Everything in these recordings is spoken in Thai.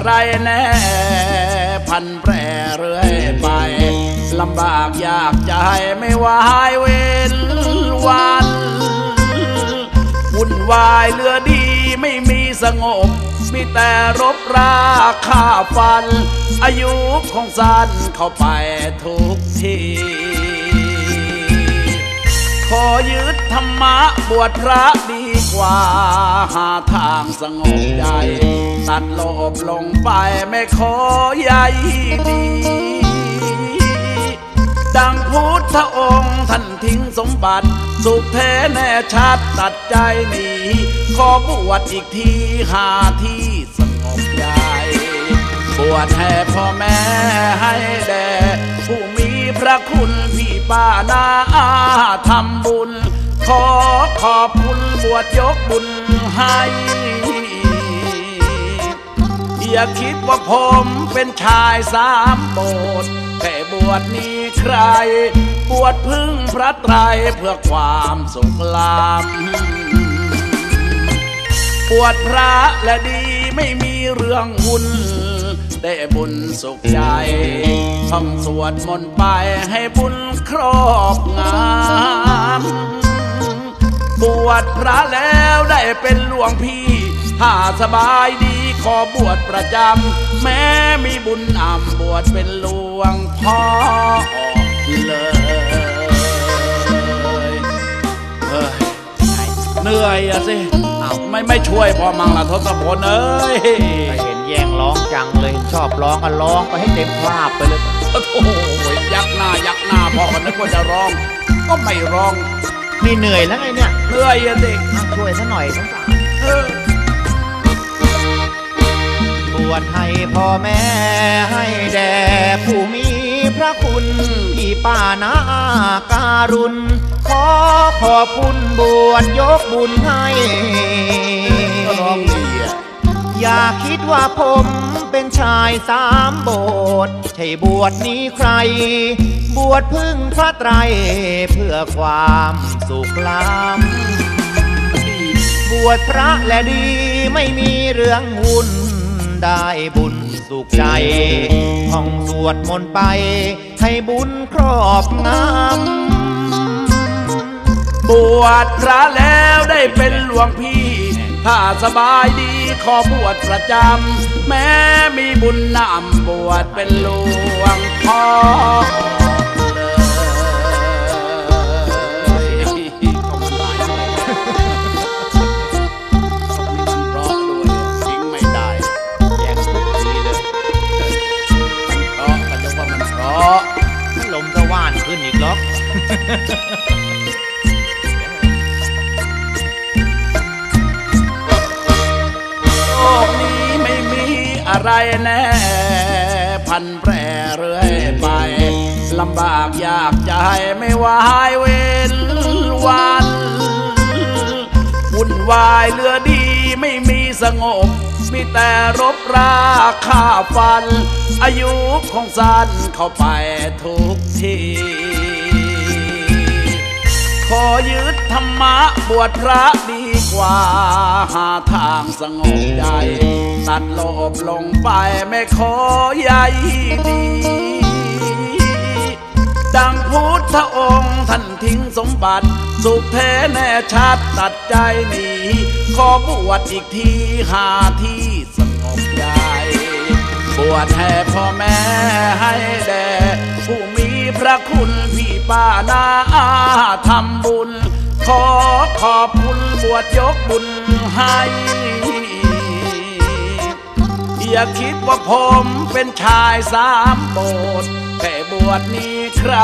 อะไรแน่ พันแปรเรื่อยไปลำบากยากใจไม่วายเว้นวันวุ่นวายเรือดีไม่มีสงบ มีแต่รบราฆ่าฟัน อายุของสันเข้าไปทุก ขอยึดธรรมะบวชพระดีกว่า หาทางสงบใจ ตัดโลภลงไปไม่ขอใยดี ดังพุทธองค์ท่านทิ้งสมบัติ สุขแท้แน่ชัดตัดใจหนีขอบวชอีกทีหาที่สงบใจ บวชให้พ่อแม่ให้แด่ผู้มีพระคุณ ป้านาอาทำบุญ ขอขอบคุณบวชยกบุญให้อย่าคิดว่าผมเป็นชายสามโบสแค่บวชนี้ใคร บวชพึ่งพระไตรเพื่อความสุขลำบวชพระและดีไม่มีเรื่องวุ่น ได้บุญสุขใจท่องสวดมนต์ไปให้บุญครอบงำบวชพระแล้วได้เป็นหลวงพี่ถ้าสบายดีขอบวชประจำ แม้มีบุญอ่ำบวชเป็นหลวงพ่อเลยเฮ้ยเหนื่อยอะสิไม่ไม่ช่วยพอมังละทศพลเอ้ย แย่งร้องจังเลยชอบร้องก็ร้องไปให้เต็มคราบไปเลยโอ้โหยักหน้ายักหน้าพอกันนึกว่าจะร้อง ก็ไม่ร้องนี่เหนื่อยแล้วไงเนี่ยเหนื่อยอะสิอะช่วยซะหน่อยสงสารเออบวชให้พ่อแม่ให้แด่ผู้มีพระคุณพี่ป้านาอาการุณ ขอขอบคุณบวชยกบุญให้ก็ร้องดีอะ อย่าคิดว่าผมเป็นชายสามโบสถ์ใช่บวชนี้ใคร บวชพึ่งพระไตรเพื่อความสุขล้ำบวชพระและดีไม่มีเรื่องวุ่นได้บุญสุขใจท่องสวดมนต์ไป ให้บุญครอบงำบวชพระแล้วได้เป็นหลวงพี่ ถ้าสบายดีขอบวชประจำ แม้มีบุญนำบวชเป็นหลวงพ่อเลยเขามันหลายเลยเขามีมันเพราะด้วยทิ้งไม่ได้แย่งทุกทีเลยมันเพราะก็จะว่ามันเพราะลมสว่านขึ้นอีกหรอก อะไรแน่ พันแปรเรื่อยไปลำบากยากใจไม่วายเว้นวันวุ่นวายเรือดีไม่มีสงบ มีแต่รบราฆ่าฟัน อายุของสันเข้าไปทุกที ขอยึดธรรมะบวชพระดีกว่า หาทางสงบใจ ตัดโลภลงไปไม่ขอใยดี ดังพุทธองค์ท่านทิ้งสมบัติ สุขแท้แน่ชัดตัดใจหนีขอบวชอีกทีหาที่สงบใจ บวชให้พ่อแม่ให้แด่ ระคุณพี่ป้านาทำบุญ ขอขอบคุณบวชยกบุญให้อย่าคิดว่าผมเป็นชายสามโบสแค่บวชนี้ใคร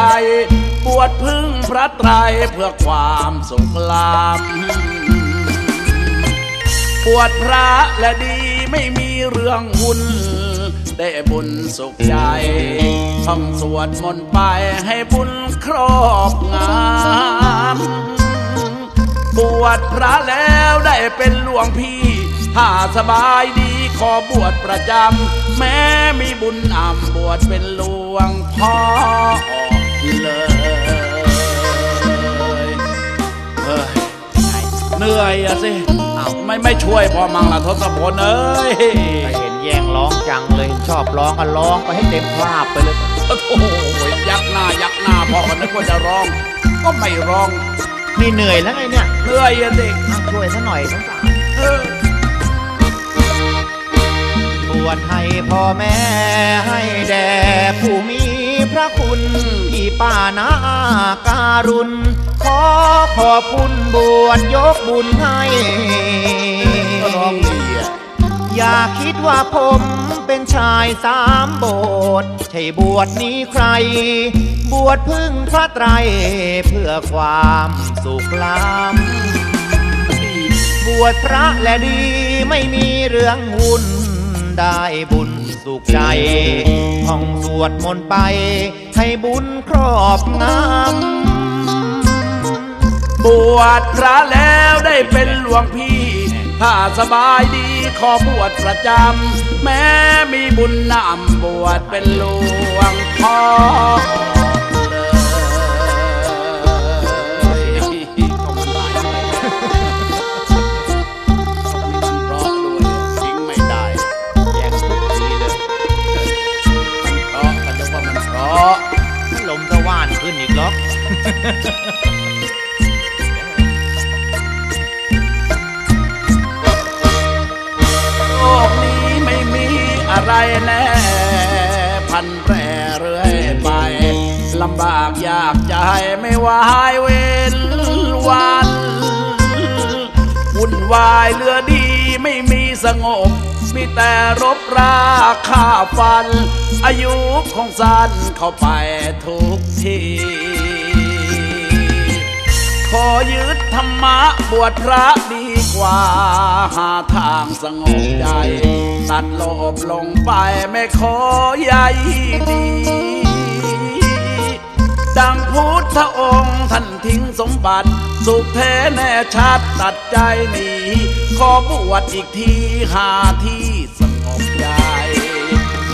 บวชพึ่งพระไตรเพื่อความสุขลำบวชพระและดีไม่มีเรื่องวุ่น ได้บุญสุขใจท่องสวดมนต์ไปให้บุญครอบงำบวชพระแล้วได้เป็นหลวงพี่ถ้าสบายดีขอบวชประจำ แม้มีบุญอ่ำบวชเป็นหลวงพ่อเลยเฮ้ยเหนื่อยอะสิไม่ไม่ช่วยพอมังละทศพลเอ้ย แย่งร้องจังเลยชอบร้องก็ร้องไปให้เต็มคราบไปเลยโอ้โหยักหน้ายักหน้าพ่อกันนึกว่าจะร้อง ก็ไม่ร้องนี่เหนื่อยแล้วไงเนี่ยเหนื่อยอะเด็กอะช่วยซะหน่อยสงสารเออบวชให้พ่อแม่ให้แด่ผู้มีพระคุณพี่ป้านาอาการุณ ขอขอบคุณบวชยกบุญให้ก็ร้องดี อย่าคิดว่าผมเป็นชายสามโบสถ์ใช่บวชนี้ใคร บวชพึ่งพระไตรเพื่อความสุขล้ำบวชพระและดีไม่มีเรื่องวุ่นได้บุญสุขใจท่องสวดมนต์ไป ให้บุญครอบงำบวชพระแล้วได้เป็นหลวงพี่ ถ้าสบายดีขอบวชประจำ แม้มีบุญนำบวชเป็นหลวงพ่อเลยก็มันได้เลยมันเพราะด้วยทิ้งไม่ได้แย่งทุกทีเลยมันเพราะกันนึกว่ามันเพราะลมจะว่านขึ้นอีกหรอก อะไรแน่พันแปรเรื่อยไปลำบากยากใจไม่วายเว้นวันวุ่นวายเรือดีไม่มีสงบ มีแต่รบราฆ่าฟัน อายุของสันเข้าไปทุกทีขอยึดธรรมะบวชพระดี ว่าหาทางสงบใจ ตัดโลภลงไปไม่ขอใยดี ดังพุทธองค์ท่านทิ้งสมบัติ สุขแท้แน่ชัดตัดใจหนีขอบวชอีกทีหาที่สงบใจ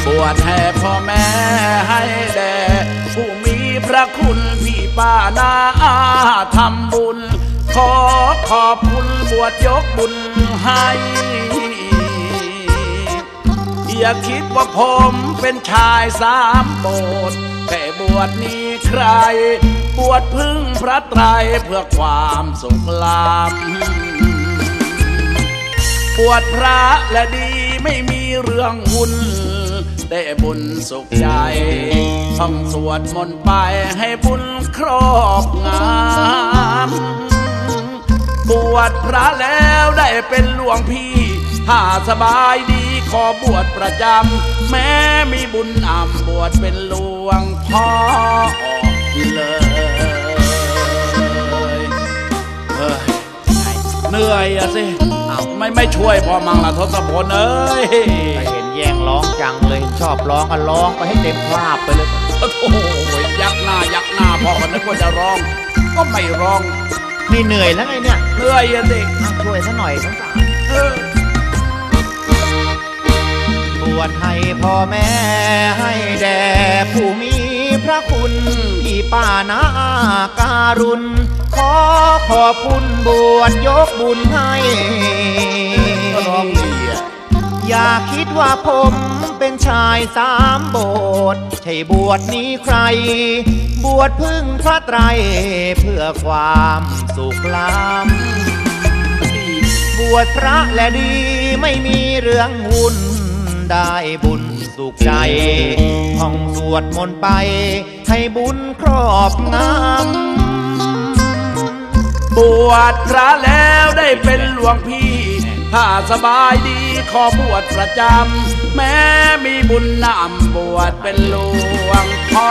บวชให้พ่อแม่ให้แด่ผู้มีพระคุณพี่ป้านาทำบุญขอ อบคุณบวชยกบุญให้อย่าคิดว่าผมเป็นชายสามโบสแต่บวชนี้ใคร บวชพึ่งพระไตรเพื่อความสุขลำบวชพระและดีไม่มีเรื่องวุ่นได้บุญสุขใจท่องสวดมนต์ไปให้บุญครอบงาม บวชพระแล้วได้เป็นหลวงพี่ ถ้าสบายดีขอบวชประจำ แม้มีบุญนำบวชเป็นหลวงพ่อเลยเฮ้ยเหนื่อยอะสิอ้าวไม่ไม่ช่วยพอมังละทศพลเอ้ยแต่เห็นแย่งร้องจังเลยชอบร้องก็ร้องไปให้เต็มคราบไปเลยโอ้โหยักหน้ายักหน้าพ่อกันนึกว่าจะร้อง ก็ไม่ร้องนี่เหนื่อยแล้วไงเนี่ย เหนื่อยอะเด็กอะช่วยซะหน่อยสงสารเออบวชให้พ่อแม่ให้แด่ผู้มีพระคุณพี่ป้านาอาการุณ ขอขอบคุณบวชยกบุญให้ ก็ร้องดีอะอย่าคิดว่าผมเป็นชายสามโบสถ์ใช่บวชนี้ใคร บวชพึ่งพระไตรเพื่อความสุขล้ำบวชพระและดีไม่มีเรื่องวุ่นได้บุญสุขใจท่องสวดมนต์ไป ให้บุญครอบงำบวชพระแล้วได้เป็นหลวงพี่ ถ้าสบายดีขอบวชประจำ แม้มีบุญนำบวชเป็นหลวงพ่อ